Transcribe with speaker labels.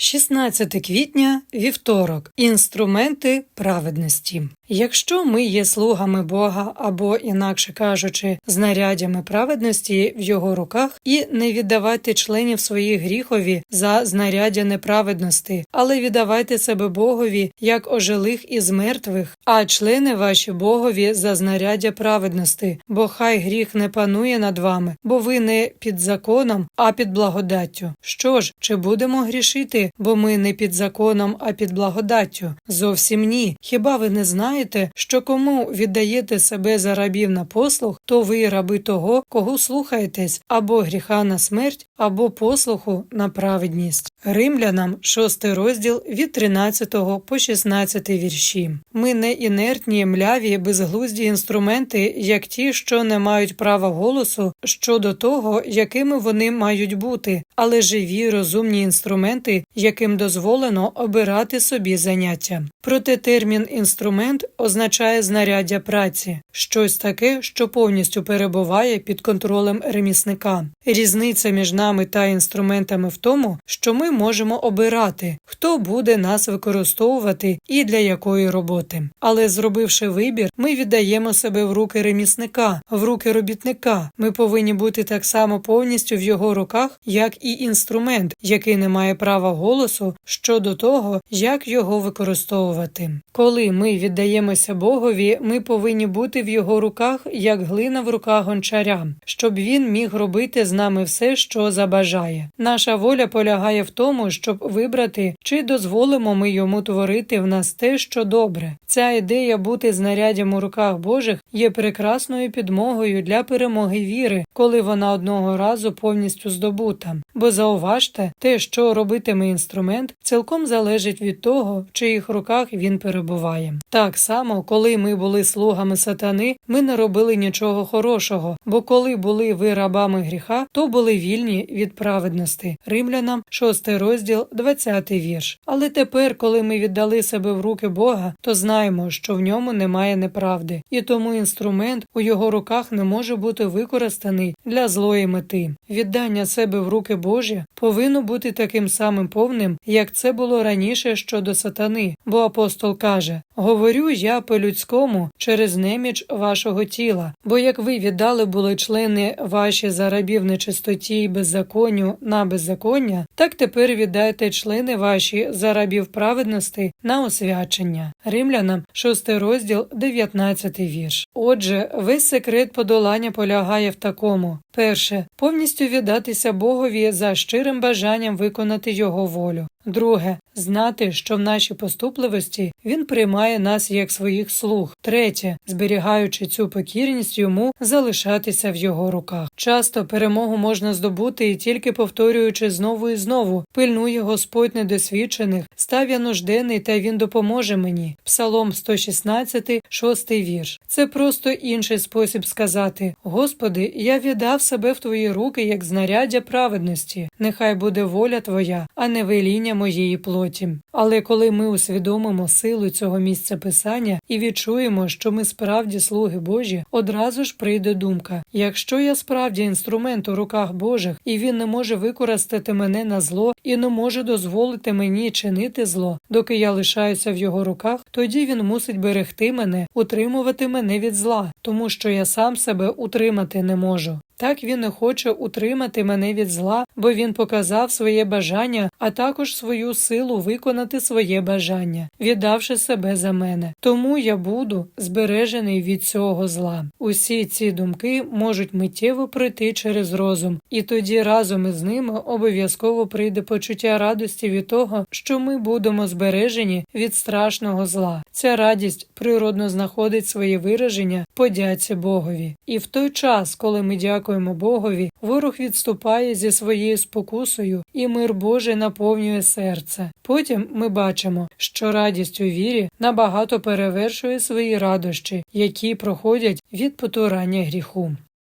Speaker 1: 16 квітня, вівторок. Інструменти праведності. Якщо ми є слугами Бога або, інакше кажучи, знарядями праведності в його руках, і не віддавайте членів своїх гріхові за знаряддя неправедності, але віддавайте себе Богові як ожилих із мертвих, а члени ваші Богові за знаряддя праведності, бо хай гріх не панує над вами, бо ви не під законом, а під благодаттю. Що ж, чи будемо грішити, бо ми не під законом, а під благодаттю? Зовсім ні. Хіба ви не знаєте? Що кому віддаєте себе за рабів на послуг, то ви раби того, кого слухаєтесь, або гріха на смерть, або послуху на праведність. Римлянам, 6 розділ від 13 по 16 вірші. Ми не інертні, мляві, безглузді інструменти, як ті, що не мають права голосу щодо того, якими вони мають бути, але живі, розумні інструменти, яким дозволено обирати собі заняття. Проте термін інструмент означає знаряддя праці, щось таке, що повністю перебуває під контролем ремісника. Різниця між нами та інструментами в тому, що ми можемо обирати, хто буде нас використовувати і для якої роботи. Але зробивши вибір, ми віддаємо себе в руки ремісника, в руки робітника. Ми повинні бути так само повністю в його руках, як і інструмент, який не має права голосу щодо того, як його використовувати. Коли ми віддаємося Богові, ми повинні бути в його руках, як глина в руках гончаря, щоб він міг робити з нами все, що забажає. Наша воля полягає в тому, щоб вибрати, чи дозволимо ми йому творити в нас те, що добре. Ця ідея бути знаряддям у руках Божих є прекрасною підмогою для перемоги віри, коли вона одного разу повністю здобута. Бо зауважте, те, що робитиме інструмент, цілком залежить від того, в чиїх руках він перебуває. Так само, коли ми були слугами сатани, ми не робили нічого хорошого, бо коли були ви рабами гріха, то були вільні від праведності. Римлянам, 6 розділ, 20 вірш. Але тепер, коли ми віддали себе в руки Бога, то знаємо, що в ньому немає неправди, і тому інструмент у його руках не може бути використаний для злої мети. Віддання себе в руки Божі повинно бути таким самим повним, як це було раніше щодо сатани, бо апостол каже: Говорю я по-людському через неміч вашого тіла, бо як ви віддали були члени ваші за рабів нечистоті й беззаконню на беззаконня, так тепер віддайте члени ваші за рабів праведності на освячення. Римлянам, 6 розділ, 19 вірш. Отже, весь секрет подолання полягає в такому: перше, повністю віддатися Богові за щирим бажанням виконати його волю. Друге знати, що в нашій поступливості він приймає нас як своїх слуг. Третє, зберігаючи цю покірність йому, залишатися в його руках. Часто перемогу можна здобути і тільки повторюючи знову і знову. Пильнує Господь недосвідчених, став я нужденний, та він допоможе мені. Псалом 116, 6 вірш. Це просто інший спосіб сказати: Господи, я віддав себе в твої руки як знаряддя праведності. Нехай буде воля Твоя, а не веління моєї плоті. Але коли ми усвідомимо силу цього місця писання і відчуємо, що ми справді слуги Божі, одразу ж прийде думка: якщо я справді інструмент у руках Божих, і він не може використати мене на зло і не може дозволити мені чинити зло, доки я лишаюся в його руках, тоді він мусить берегти мене, утримувати мене від зла, тому що я сам себе утримати не можу. Так він не хоче утримати мене від зла, бо він показав своє бажання, а також свою силу виконати своє бажання, віддавши себе за мене. Тому я буду збережений від цього зла. Усі ці думки можуть миттєво пройти через розум, і тоді разом із ними обов'язково прийде почуття радості від того, що ми будемо збережені від страшного зла. Ця радість природно знаходить своє вираження подяці Богові. І в той час, коли ми дякуємо Богові, ворог відступає зі своєю спокусою, і мир Божий наповнює серце. Потім ми бачимо, що радість у вірі набагато перевершує свої радощі, які проходять від потурання гріху.